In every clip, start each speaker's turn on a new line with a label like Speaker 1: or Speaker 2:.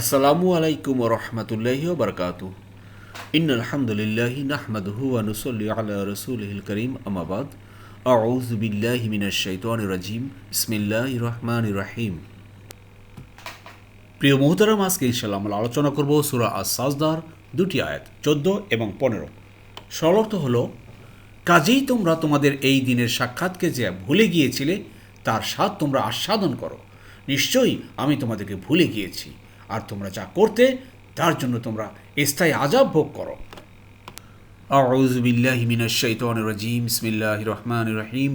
Speaker 1: আসসালামু আলাইকুম রহমতুল্লাহ বরকাত ইন আলহামদুলিল্লাহ নাহমাদহু আনুসল্লি আলা রসুলহিল করিম আমাবাদ আউজ বিল্লাহ মিনাশ শাইতান রাজিম ইসমিল্লাহ রহমান রাহিম প্রিয় মোহতারাম, আজকে ইনশাল্লাহ আমরা আলোচনা করব সুরা আস সাজদার দুটি আয়াত, চোদ্দ এবং পনেরো। সরলর্থ হলো, কাজেই তোমরা তোমাদের এই দিনের সাক্ষাৎকে যে ভুলে গিয়েছিলে, তার স্বাদ তোমরা আস্বাদন করো। নিশ্চয়ই আমি তোমাদেরকে ভুলে গিয়েছি। আর তোমরা যা করতে তার জন্য তোমরা স্থায়ী আজাব ভোগ করো أعوذ بالله من الشيطان الرجيم بسم الله الرحمن الرحيم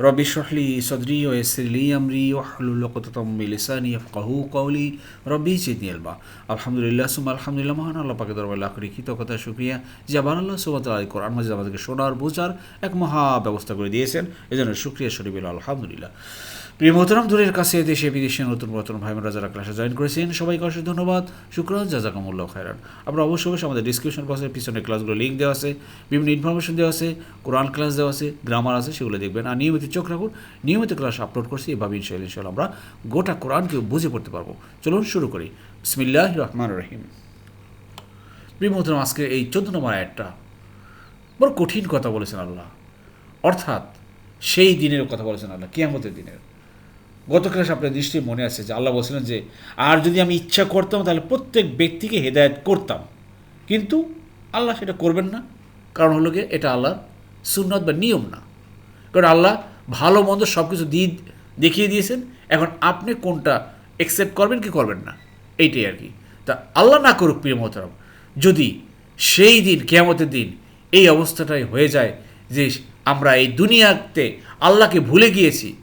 Speaker 1: رب اشرح لي صدري ويسر لي امري واحلل عقدة من لساني يفقهوا قولي ربي زدني علما আলহামদুলিল্লাহ সুমা আলহামদুলিল্লাহ মহান আল্লাহ পাকে দরবার লাখ করি কৃতজ্ঞতা শুক্রিয়া যে আবার আল্লাহ সুবাত আলী কোরআন মাজিদ আমাদেরকে শোনার বোঝার এক মহা ব্যবস্থা করে দিয়েছেন এজন্য শুক্রিয়া শরীফ আলহামদুলিল্লাহ প্রিয় মোহতরাম, দূরের কাছে দেশে, বিদেশে নতুন নতুন ভাই বোনরা যারা ক্লাসে জয়েন করেছেন। সবাইকে অশেষ ধন্যবাদ। শুক্রান, জাজাকামুল্লাহ খায়রান। আমরা অবশ্যই অবশ্যই আমাদের ডিসক্রিপশন বক্সের পিছনে ক্লাসগুলো লিঙ্ক দেওয়া আছে, বিভিন্ন ইনফরমেশন দেওয়া আছে কোরআন ক্লাস দেওয়া আছে গ্রামার আছে, সেগুলো দেখবেন। আর নিয়মিত চোখ রাখুন, নিয়মিত ক্লাস আপলোড করছি, এভাবে ইনশাল্লাহ ইনশাল্লাহ আমরা গোটা কোরআনকে বুঝে পড়তে পারব। চলুন শুরু করি। বিসমিল্লাহ রহমান রহিম। প্রিয় মোহতরাম, আজকে এই চোদ্দ নম্বর আয়াতটা বড় কঠিন কথা বলেছেন আল্লাহ। অর্থাৎ সেই দিনের কথা বলেছেন আল্লাহ, কিয়ামতের দিনের। গত ক্লাস আপনার দৃষ্টি মনে আছে যে আল্লাহ বলছিলেন যে, আর যদি আমি ইচ্ছা করতাম, তাহলে প্রত্যেক ব্যক্তিকে হেদায়ত করতাম। কিন্তু আল্লাহ সেটা করবেন না। কারণ হলো গিয়ে এটা আল্লাহর সুন্নত বা নিয়ম না। কারণ আল্লাহ ভালো, মন্দ সব কিছু দিয়ে দেখিয়ে দিয়েছেন। এখন আপনি কোনটা অ্যাকসেপ্ট করবেন, কি করবেন না? এইটাই আর কি। তা আল্লাহ না করুক, প্রিয় মোহতারাম, যদি সেই দিন, কেয়ামতের দিন এই অবস্থাটাই হয়ে যায় যে আমরা এই দুনিয়াতে আল্লাহকে ভুলে গিয়েছি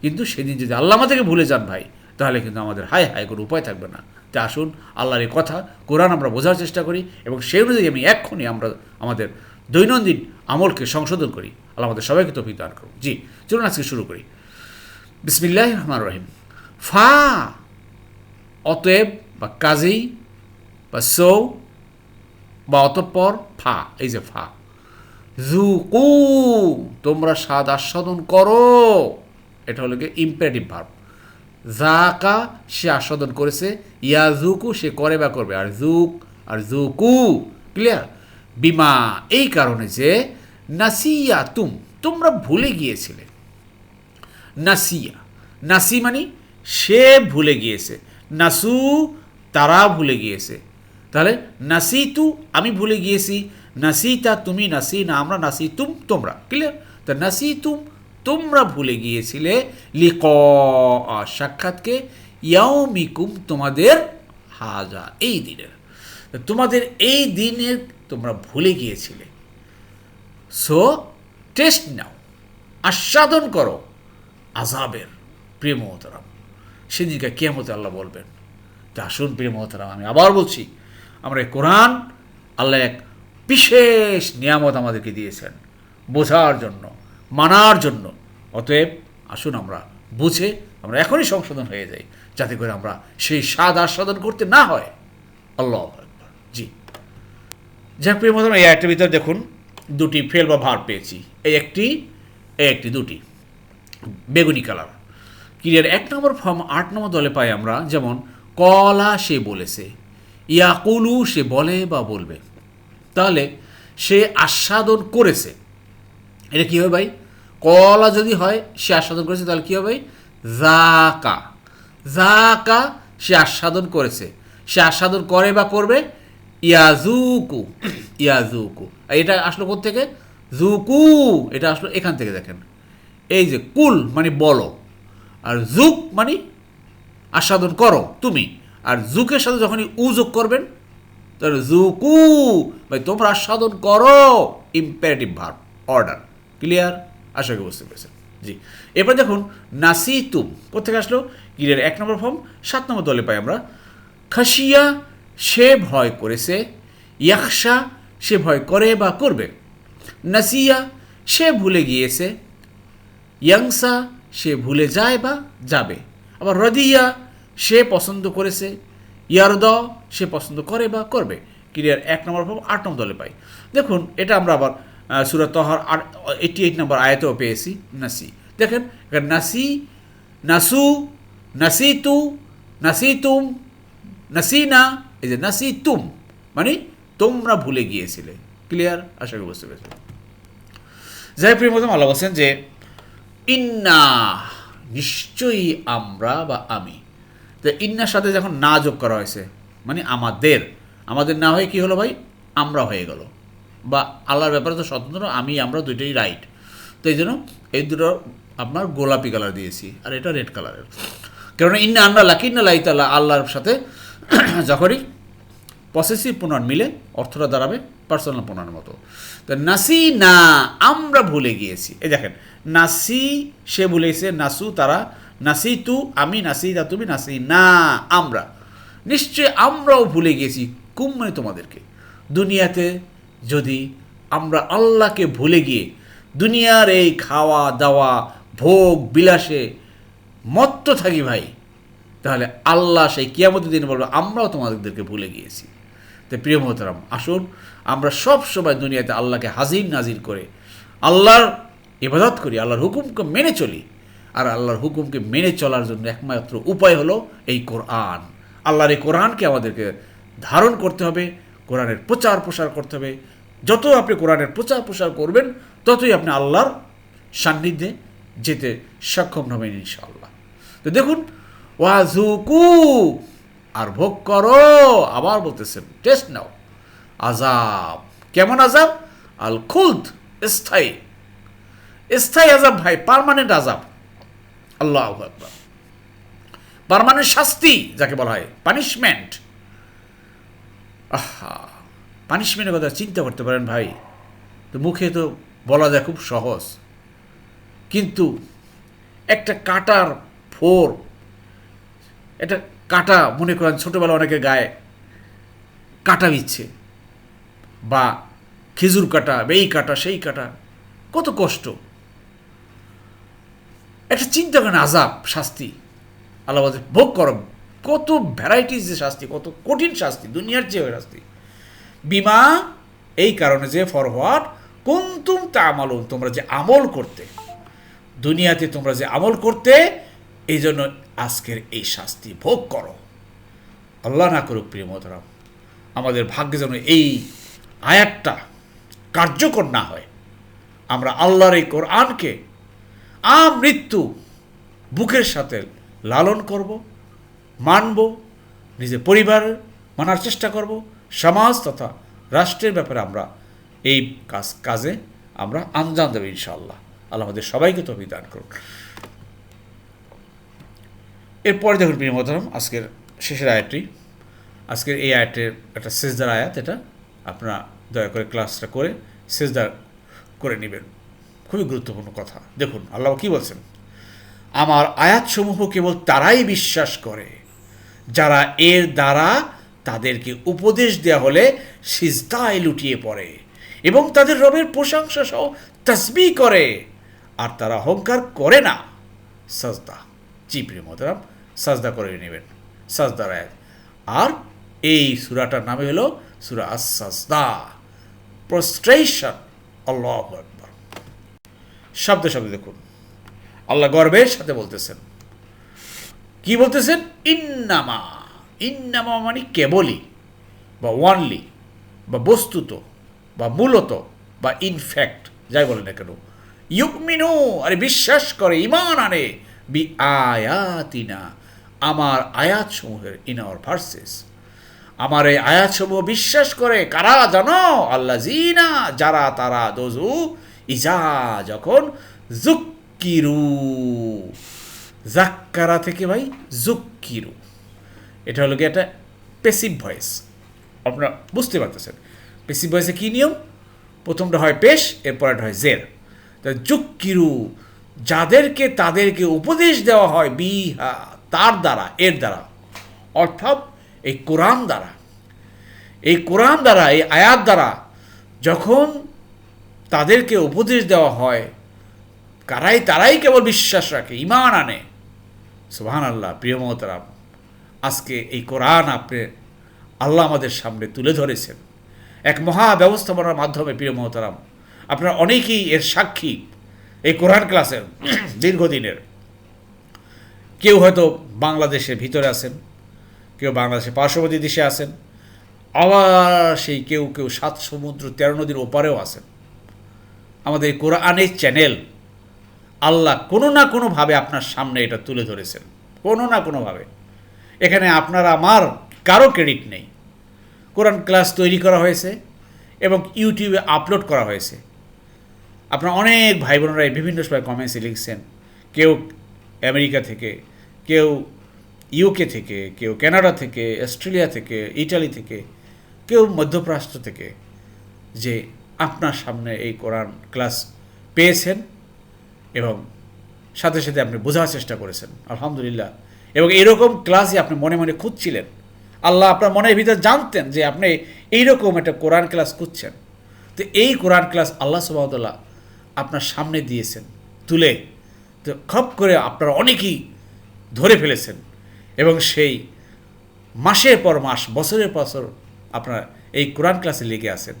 Speaker 1: কিন্তু সেদিন যদি আল্লাহ আমাদেরকে ভুলে যান ভাই, তাহলে কিন্তু আমাদের হায় হায় কোনো উপায় থাকবে না। তা আসুন, আল্লাহর এই কথা কোরআন আমরা বোঝার চেষ্টা করি এবং সেই অনুযায়ী আমি এক্ষুনি আমরা আমাদের দৈনন্দিন আমলকে সংশোধন করি। আল্লাহ আমাদের সবাইকে তো দান করুন। জি, চলুন আজকে শুরু করি। বিসমিল্লাহ রহমান রহিম। ফা অতএব বা কাজেই বা সৌ বা অতঃপর ফা, এই যে ফা। জুকু তোমরা স্বাদ আস্বাদন করো। এটা হলো গিয়ে ইম্পারেটিভ ভার্ব জাকা সে আস্বাদন করেছে ইয়াজুকু সে করে বা করবে। আর জুক আর জুকু ক্লিয়ার বিমা, এই কারণে যে নাসিয়া তুম, তোমরা ভুলে গিয়েছিলে। নাসিয়া, নাসি মানে সে ভুলে গিয়েছে। নাসু, তারা ভুলে গিয়েছে। তাহলে নাসি তু আমি ভুলে গিয়েছি। নাসিতা, তুমি নাসি না, আমরা নাসি তুম তোমরা ক্লিয়ার তা নাসি তুম তোমরা ভুলে গিয়েছিলে লিক সাক্ষাৎকে ইয়াউমিকুম তোমাদের হাজা, এই দিনের। তোমাদের এই দিনের তোমরা ভুলে গিয়েছিলে। সো, টেস্ট নাও, আস্বাদন করো আজাবের প্রিয় মহতারাম। সেদিনকে কেমতে আল্লাহ বলবেন, তা আসুন প্রিয় মহতারাম, আমি আবার বলছি, আমরা কোরআন, আল্লাহ এক বিশেষ নিয়ামত আমাদেরকে দিয়েছেন বোঝার জন্য। মানার জন্য। অতএব আসুন আমরা বুঝে আমরা এখনই সংশোধন হয়ে যাই, যাতে করে আমরা সেই স্বাদ আস্বাদন করতে না হয়। আল্লাহ জি। যাক, প্রিয় মতন এই একটার ভিতরে দেখুন, দুটি ফেল বা ভার পেয়েছি। এই একটি এই একটি দুটি। বেগুনি কালার। ক্রিয়ার এক নম্বর ফর্ম আট নম্বর দলে পাই আমরা, যেমন, কলা সে বলেছে, ইয়াকুলু সে বলে বা বলবে। তাহলে সে আস্বাদন করেছে। এটা কী হবে ভাই? কলা যদি হয়, সে আস্বাদন করেছে, তাহলে কী হবে? ভাই জাকা জাকা সে আস্বাদন করেছে। সে আস্বাদন করে বা করবে ইয়াজুকু ইয়াজুকু এটা আসলো থেকে জুকু এটা আসলো এখান থেকে, দেখেন। এই যে কুল মানে বলো, আর জুক মানে আস্বাদন করো, তুমি। আর জুকের সাথে যখনই উ যোগ করবেন, তাহলে জুকু ভাই, তোমরা আস্বাদন করো। ইম্পারেটিভ ভার্ব অর্ডার ক্লিয়ার আশা করি বুঝতে পেরেছেন। জি। এবার দেখুন নাসি তুম কোথেকে আসলো? গিরের এক নম্বর ফর্ম, সাত নম্বর দলে পাই আমরা। খাসিয়া, সে ভয় করেছে। ইয়াকশা সে ভয় করে বা করবে। নাসিয়া, সে ভুলে গিয়েছে। ইয়াংসা, সে ভুলে যায় বা যাবে। আবার রদিয়া, সে পছন্দ করেছে। ইয়ারদ, সে পছন্দ করে বা করবে। ক্রিয়ার এক নম্বর ফর্ম, আট নম্বর দলে পাই। দেখুন, এটা আমরা আবার সুরত তহর এইটি এইট নম্বর আয়তেও পেয়েছি, নাসি। দেখেন নাসি নাসু, নাসি, নাসিতু, নাসিতুম, নাসিনা, এই যে নাসি তুম মানে তোমরা ভুলে গিয়েছিলে। ক্লিয়ার আশা করি বুঝতে পেরেছি যাই প্রিয় মধ্যম আল্লাহ বলছেন যে, ইন্না, নিশ্চয়ই আমরা বা আমি। তো ইন্নার সাথে যখন না যোগ করা হয়েছে মানে আমাদের আমাদের না হয়ে কি হলো ভাই? আমরা হয়ে গেল। বা আল্লাহর ব্যাপারে তো স্বতন্ত্র, আমি, আমরা দুইটাই রাইট তো এই জন্য এই দুটো আপনার গোলাপি কালার দিয়েছি, আর এটা রেড কালারের কেননা ইন্না আন্না লাকি, ইন্না লাই তাল্লাহ আল্লাহর সাথে যখনই পসেসিভ প্রণয়ন মিলে, অর্থটা দাঁড়াবে পার্সোনাল প্রণয়নের মতো। তো নাসি না, আমরা ভুলে গিয়েছি। এই দেখেন, নাসি সে ভুলেছে, নাসু তারা, নাসি তু আমি, নাসি দা তুমি, নাসি না, আমরা। নিশ্চয় আমরাও ভুলে গিয়েছি কুম মানে তোমাদেরকে। দুনিয়াতে যদি আমরা আল্লাহকে ভুলে গিয়ে দুনিয়ার এই খাওয়া দাওয়া, ভোগ, বিলাসে মত্ত থাকি ভাই, তাহলে আল্লাহ সেই কিয়ামতের দিন বলবে, আমরাও তোমাদেরকে ভুলে গিয়েছি। তো প্রিয় মোহতারাম, আসুন, আমরা সব সময় দুনিয়াতে আল্লাহকে হাজির নাজির করে আল্লাহর ইবাদত করি, আল্লাহর হুকুমকে মেনে চলি। আর আল্লাহর হুকুমকে মেনে চলার জন্য একমাত্র উপায় হলো এই কোরআন। আল্লাহর এই কোরআনকে আমাদেরকে ধারণ করতে হবে। কোরআনের প্রচার প্রসার করতে হবে। যত আপনি কোরআনের প্রচার প্রসার করবেন, ততই আপনি আল্লাহর সান্নিধ্যে যেতে সক্ষম হবেন ইনশাআল্লাহ। তো দেখুন ওয়াজুকু আর ভোগ করো, আবার বলতেছেন, টেস্ট নাও। আজাব কেমন আজাব আল খুলদ, স্থায়ী। স্থায়ী আজাব ভাই, পার্মানেন্ট আজাব আল্লাহ পার্মানেন্ট শাস্তি, যাকে বলা হয়, পানিশমেন্ট। আহা পানিশমেন্টের কথা চিন্তা করতে পারেন ভাই। তো মুখে তো বলা যায় খুব সহজ। কিন্তু একটা কাটার ফোর, একটা কাটা মনে করেন ছোটোবেলা অনেকে গায়ে কাটা দিচ্ছে বা খেজুর কাটা এই কাটা, সেই কাটা, কত কষ্ট। একটা চিন্তা করেন আজাব শাস্তি। আল্লাহ ভোগ করো কত ভ্যারাইটিস যে শাস্তি, কত কঠিন শাস্তি, দুনিয়ার যে শাস্তি। বিমা, এই কারণে যে ফর হোয়াট কুন্তুম তা আমলুন তোমরা যে আমল করতে, দুনিয়াতে তোমরা যে আমল করতে এই জন্য আজকের এই শাস্তি ভোগ করো। আল্লাহ না করুক, প্রিয় মতরাম আমাদের ভাগ্যে যেন এই আয়াতটা কার্যকর না হয়। আমরা আল্লাহর এই কোরআনকে আমৃত্যু বুকের সাথে লালন করব মানব নিজের পরিবার মানার চেষ্টা করব, সমাজ তথা রাষ্ট্রের ব্যাপারে আমরা এই কাজ, কাজে আমরা আঞ্জাম দেবো ইনশাআল্লাহ। আল্লাহ আমাদের সবাইকে তো বিধান করুন। এরপরে দেখুন প্রিয় মহতরম আজকের শেষের আয়াতটি। আজকের এই আয়াতের একটা সেজদার আয়াত এটা। আপনারা দয়া করে ক্লাসটা করে সেজদার করে নেবেন। খুবই গুরুত্বপূর্ণ কথা। দেখুন, আল্লাহ কি বলছেন? আমার আয়াতসমূহ কেবল তারাই বিশ্বাস করে। যারা এর দ্বারা তাদেরকে উপদেশ দেওয়া হলে সিজদায় লুটিয়ে পড়ে এবং তাদের রবের প্রশংসা সহ তসবি করে। আর তারা অহংকার করে না। সাজদা। জি প্রিয় মতরাম সাজদা করে নেবেন। সাজদার আয়াত। আর এই সুরাটার নামে হলো সুরা আসাজদা প্রস্ট্রেশন আল্লাহ শব্দ শব্দ দেখুন। আল্লাহ গর্বের সাথে বলতেছেন। কি বলতেছেন? ইন্নামা। ইন্নামা মানে কেবলই বা ওয়ানলি বা বস্তুত বা মূলত বা ইনফ্যাক্ট যাই বলে না কেন। ইউকমিনু আরে বিশ্বাস করে ইমান আনে বি আয়াতিনা আমার আয়াত সমূহের ইন আওয়ার ভার্সেস আমার এই আয়াত সমূহ বিশ্বাস করে, কারা জানো? আল্লাহ জিনা যারা তারা দোজু ইজা যখন জুক্কিরু জাক্কারা থেকে ভাই জুক্কিরু। এটা হলো কি একটা পেসিভ ভয়েস আপনারা বুঝতে পারতেছেন। পেসিভ ভয়েসে কী নিয়ম? প্রথমটা হয় পেশ, এরপরটা হয় জের। তা জুক্কিরু যাদেরকে তাদেরকে উপদেশ দেওয়া হয় বিহা, তার দ্বারা, এর দ্বারা, অর্থাৎ এই কোরআন দ্বারা। এই কোরআন দ্বারা, এই আয়াত দ্বারা যখন তাদেরকে উপদেশ দেওয়া হয়, কারাই তারাই কেবল বিশ্বাস রাখে ইমান আনে। সুহান আল্লাহ প্রিয় মহতারাম, আজকে এই কোরআন আপনি, আল্লাহ আমাদের সামনে তুলে ধরেছেন। এক মহা ব্যবস্থাপনার মাধ্যমে, প্রিয় মহতারাম, আপনারা অনেকেই এর সাক্ষী এই কোরআন ক্লাসের দীর্ঘদিনের। কেউ হয়তো বাংলাদেশের ভিতরে আছেন, কেউ বাংলাদেশের পার্শ্ববর্তী দেশে আছেন, আবার সেই কেউ কেউ সাত সমুদ্র তেরো নদীর ওপারেও আছেন। আমাদের কোরআনের চ্যানেল আল্লাহ কোনো না কোনোভাবে আপনার সামনে এটা তুলে ধরেছেন। কোনো না কোনোভাবে। এখানে আপনার আমার কারও ক্রেডিট নেই। কোরআন ক্লাস তৈরি করা হয়েছে এবং ইউটিউবে আপলোড করা হয়েছে। আপনার অনেক ভাই বোনেরা বিভিন্ন সময় কমেন্টসে লিখছেন, কেউ আমেরিকা থেকে, কেউ ইউকে থেকে, কেউ কানাডা থেকে অস্ট্রেলিয়া থেকে ইটালি থেকে, কেউ মধ্যপ্রাচ্য থেকে যে আপনার সামনে এই কোরআন ক্লাস পেয়েছেন। এবং সাথে সাথে আপনি বোঝার চেষ্টা করেছেন, আলহামদুলিল্লাহ। এবং এরকম ক্লাসই আপনি মনে মনে খুঁজছিলেন। আল্লাহ আপনার মনের ভিতরে জানতেন যে আপনি এইরকম একটা কোরআন ক্লাস খুঁজছেন। তো এই কোরআন ক্লাস আল্লাহ সুবাহতাল্লাহ আপনার সামনে দিয়েছেন, তুলে। তো খপ করে আপনারা অনেকেই ধরে ফেলেছেন। এবং সেই মাসের পর মাস, বছরের বছর আপনারা এই কোরআন ক্লাসে লেগে আছেন।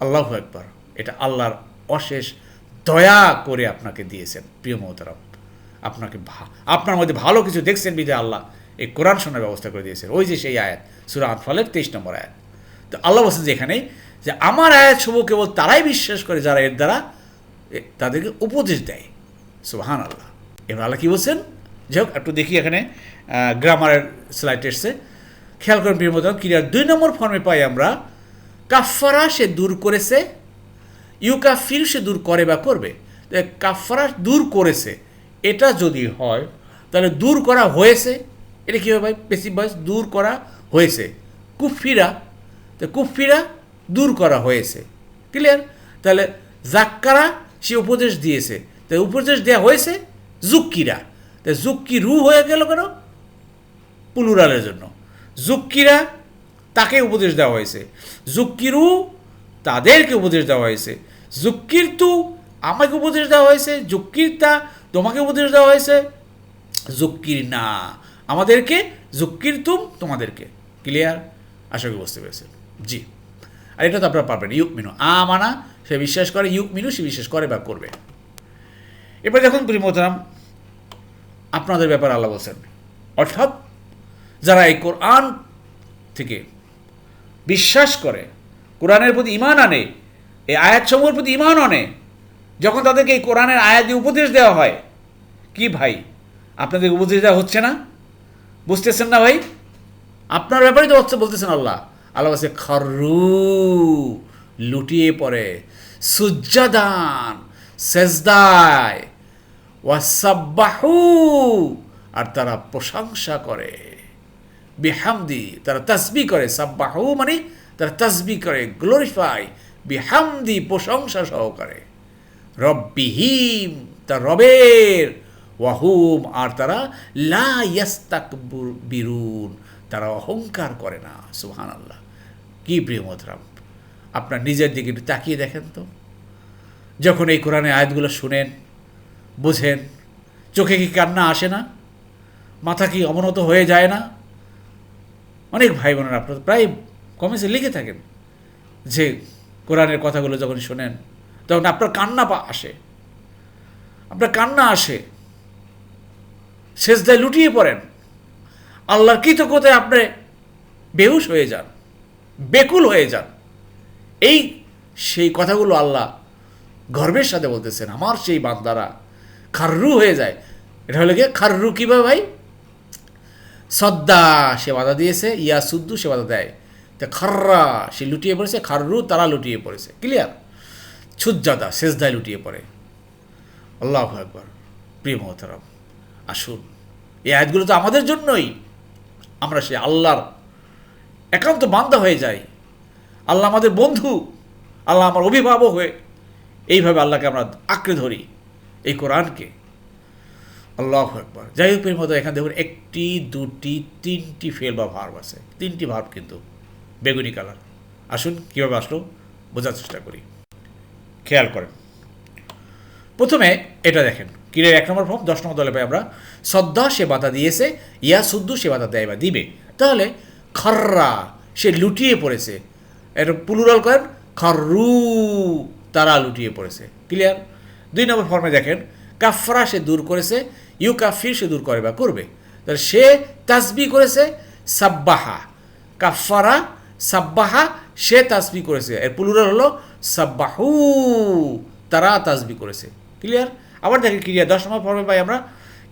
Speaker 1: আল্লাহ একবার এটা আল্লাহর অশেষ দয়া করে আপনাকে দিয়েছেন, প্রিয় মহতারাম আপনাকে আপনার মধ্যে ভালো কিছু দেখছেন বিধে আল্লাহ এই কোরআন শোনার ব্যবস্থা করে দিয়েছেন। ওই যে সেই আয়াত, সুরা আনফালের তেইশ নম্বর আয়াত। তো আল্লাহ বলছেন যে এখানে যে আমার আয়াত শুভ কেবল তারাই বিশ্বাস করে যারা এর দ্বারা তাদেরকে উপদেশ দেয়। সুবাহান আল্লাহ এবার আল্লাহ কী বলছেন? যাই হোক, একটু দেখি এখানে গ্রামারের স্লাইড এসছে। খেয়াল করেন প্রিয় মতো ক্রিয়ার দুই নম্বর ফর্মে পাই আমরা কাফারা সে দূর করেছে ইউকাফির সে দূর করে বা করবে। কাফারা দূর করেছে। এটা যদি হয়, তাহলে দূর করা হয়েছে। এটা কী ভাই? বেশি বয়স দূর করা হয়েছে। কুফিরা তো কুফিরা দূর করা হয়েছে। ক্লিয়ার তাহলে জাক্কারা সে উপদেশ দিয়েছে। তো উপদেশ দেওয়া হয়েছে জুক্কিরা তা জুক্কি রু হয়ে গেল কেন? পুলুরালের জন্য। জুক্কিরা তাকে উপদেশ দেওয়া হয়েছে। জুক্কিরু তাদেরকে উপদেশ দেওয়া হয়েছে। জুক্কির তু আমাকে উপদেশ দেওয়া হয়েছে জুক্কির তা তোমাকে উপদেশ দেওয়া হয়েছে জুক্কির না আমাদেরকে জুক্কির তুম তোমাদেরকে। ক্লিয়ার আশা করি বুঝতে পেরেছেন। জি। আর এটা তো আপনারা পারবেন, ইউক মিনু। আ মানা সে বিশ্বাস করে, ইউক মিনু, সে বিশ্বাস করে বা করবে। এবার দেখুন প্রিমোতরাম আপনাদের ব্যাপারে আল্লাহ বলছেন, অর্থাৎ যারা এই কোরআন থেকে বিশ্বাস করে, কোরআনের প্রতি ইমান আনে এই আয়াতসমূহের প্রতি ইমান আনে। যখন তাদেরকে এই কোরআনের আয়াত দিয়ে উপদেশ দেওয়া হয়, কি ভাই আপনাদের উপদেশ দেওয়া হচ্ছে না? বুঝতেছেন না ভাই? আপনার ব্যাপারে তো হচ্ছে, বলতেছেন আল্লাহ। আল্লাহ বলছে খরু লুটিয়ে পড়ে, সুজ্জাদান, সেজদায়, ওয়াসাব্বাহু, আর তারা প্রশংসা করে। বিহামদি, তারা তসবি করে। সাব্বাহু মানে তারা তসবি করে গ্লোরিফাই বিহামদি প্রশংসা সহকারে। রব্বিহিম, তার রবের, ওয়াহুম, আর তারা লা বিরুন, তারা অহংকার করে না সুহান আল্লাহ কি প্রিয় মতরাম আপনার নিজের দিকে একটু তাকিয়ে দেখেন তো। যখন এই কোরআনের আয়াতগুলো শুনেন, বোঝেন, চোখে কি কান্না আসে না? মাথা কি অবনত হয়ে যায় না? অনেক ভাই বোনেরা আপনার প্রায় কমেন্টসে লিখে থাকেন যে কোরআনের কথাগুলো যখন শোনেন, তখন আপনার কান্না আসে। আপনার কান্না আসে। শেষদায় লুটিয়ে পড়েন। আল্লাহর কৃতজ্ঞতায় আপনি বেহুশ হয়ে যান, বেকুল হয়ে যান। এই সেই কথাগুলো আল্লাহ গর্বের সাথে বলতেছেন, আমার সেই বান্দারা খাররু হয়ে যায়। এটা হলো গিয়ে খাররু কীভাবে ভাই? সদ্দা সে বাধা দিয়েছে ইয়া সুদ্দু সে বাধা দেয়। তা খাররা, সে লুটিয়ে পড়েছে, খাররু তারা লুটিয়ে পড়েছে। ক্লিয়ার ছুজ্জাদা শেষদায় লুটিয়ে পড়ে। আল্লাহ একবার প্রিয় মহতারাম, আসুন। এই আয়াতগুলো তো আমাদের জন্যই। আমরা সে আল্লাহর একান্ত বান্দা হয়ে যাই। আল্লাহ আমাদের বন্ধু, আল্লাহ আমার অভিভাবক হয়ে এইভাবে আল্লাহকে আমরা আঁকড়ে ধরি এই কোরআনকে। আল্লাহ একবার যাই হোক এর মতো এখানে দেখুন একটি, দুটি, তিনটি ফেল বা ভার্ব আছে। তিনটি ভার্ব কিন্তু বেগুনি কালার। আসুন কীভাবে আসলো বোঝার চেষ্টা করি। খেয়াল করেন। প্রথমে এটা দেখেন। কিরের এক নম্বর ফর্ম, দশ নম্বর দলে পাই আমরা শ্রদ্ধা সে বাধা দিয়েছে, ইয়া শুদ্ধ সে বাধা দেয় বা দিবে। তাহলে খররা, সে লুটিয়ে পড়েছে। এটা পুলুরাল করেন, খররু, তারা লুটিয়ে পড়েছে। ক্লিয়ার দুই নম্বর ফর্মে দেখেন, কাফরা সে দূর করেছে, ইউ কাফির সে দূর করে বা করবে। তাহলে সে তাসবি করেছে, সাব্বাহা। কাফারা সাব্বাহা, সে তাসবি করেছে। এর পুলুরাল হলো সাব্বাহু, তারা তাসবি করেছে। ক্লিয়ার আবার দেখি ক্লিয়ার দশ নম্বর পর্বে পাই আমরা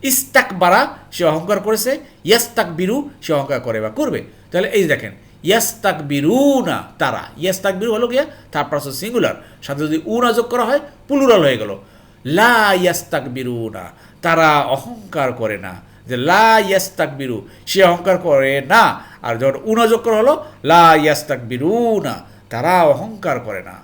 Speaker 1: ইস্তাক বারা সে অহংকার করেছে। ইয়াস্তাক বিরু সে অহংকার করে বা করবে। তাহলে এই দেখেন ইয়াস্তাক বিরু না তারা। ইয়াস্তাক বিরু হলো গিয়া তার পার্স সিঙ্গুলার সাথে যদি উ না যোগ করা হয় পুলুরাল হয়ে গেল। লা ইয়াস্তাক বিরু না তারা অহংকার করে না। যে লা ইয়াস্তাক বিরু সে অহংকার করে না। আর যখন উনযোগ করা হলো, লা বিরু না তারা অহংকার করে না।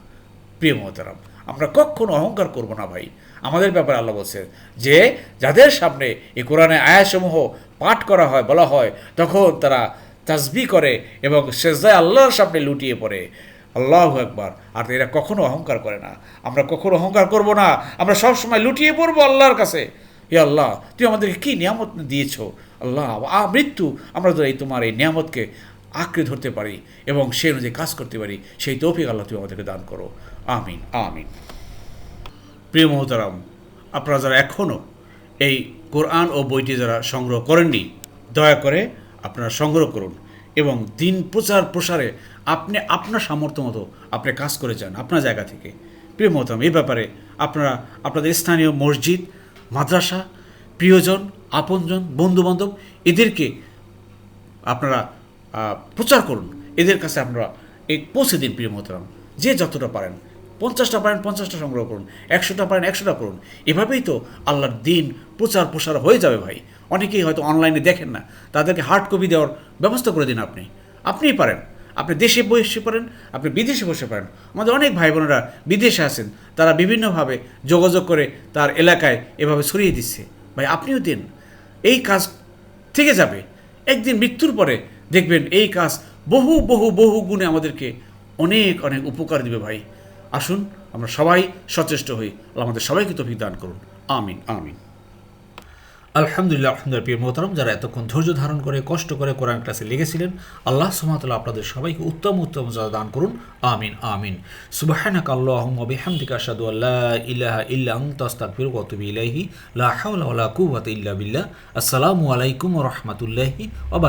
Speaker 1: প্রিয় মহতারাম, আমরা কখনো অহংকার করব না ভাই। আমাদের ব্যাপারে আল্লাহ বলছে যে, যাদের সামনে এই কোরআনে আয়াসমূহ পাঠ করা হয়, বলা হয়, তখন তারা তাসবি করে এবং সেজদায় আল্লাহর সামনে লুটিয়ে পড়ে। আল্লাহ একবার আর এরা কখনো অহংকার করে না। আমরা কখনো অহংকার করব না। আমরা সব সময় লুটিয়ে পড়ব আল্লাহর কাছে। হে আল্লাহ, তুই আমাদেরকে কী নিয়ামত দিয়েছ? আল্লাহ, আ মৃত্যু আমরা তো এই তোমার এই নিয়ামতকে আঁকড়ে ধরতে পারি এবং সে অনুযায়ী কাজ করতে পারি, সেই তৌফিক আল্লাহ তুমি আমাদেরকে দান করো। আমিন আমিন। প্রিয় মহতারাম, আপনারা যারা এখনও এই কোরআন ও বইটি যারা সংগ্রহ করেননি, দয়া করে আপনারা সংগ্রহ করুন এবং দিন প্রচার প্রসারে আপনি আপনার সামর্থ্য মতো আপনি কাজ করে যান আপনার জায়গা থেকে। প্রিয় মহতারাম, এই ব্যাপারে আপনারা, আপনাদের স্থানীয় মসজিদ, মাদ্রাসা, প্রিয়জন আপনজন, বন্ধুবান্ধব, এদেরকে আপনারা প্রচার করুন। এদের কাছে আপনারা এই পৌঁছে দিন, প্রিয় মহতারাম। যে যতটা পারেন, পঞ্চাশটা পারেন, পঞ্চাশটা সংগ্রহ করুন। একশোটা পারেন, একশোটা করুন। এভাবেই তো আল্লাহর দিন প্রচার প্রসার হয়ে যাবে ভাই। অনেকেই হয়তো অনলাইনে দেখেন না। তাদেরকে হার্ড কপি দেওয়ার ব্যবস্থা করে দিন আপনি। আপনিই পারেন। আপনি দেশে বসে পারেন আপনি বিদেশে বসে পারেন আমাদের অনেক ভাই বোনেরা বিদেশে আছেন। তারা বিভিন্নভাবে যোগাযোগ করে তার এলাকায় এভাবে ছড়িয়ে দিচ্ছে। ভাই, আপনিও দিন। এই কাজ থেকে যাবে। একদিন মৃত্যুর পরে দেখবেন এই কাজ বহু বহু বহু গুণে আমাদেরকে অনেক অনেক উপকার দিবে ভাই। আসুন, আমরা সবাই সচেষ্ট হই। আমাদের সবাইকে তফিক দান করুন। আমিন আমিন। আলহামদুলিল্লাহ আলহামদুলিল্লাহ, প্রিয় মোহতারাম, যারা এতক্ষণ ধৈর্য ধারণ করে, কষ্ট করে কোরআন ক্লাসে লেগেছিলেন আল্লাহ সুমাতাল্লাহ আপনাদের সবাইকে উত্তম উত্তম দান করুন, আমিন আমিন। সুবাহানাক আল্লাহুম্মা বিহামদিকা সাদু আল্লাহ ইলাহা ইল্লা ওয়া কুওয়াতা ইল্লা বিল্লাহ। আসসালামু আলাইকুম ওয়া রাহমাতুল্লাহি ওয়া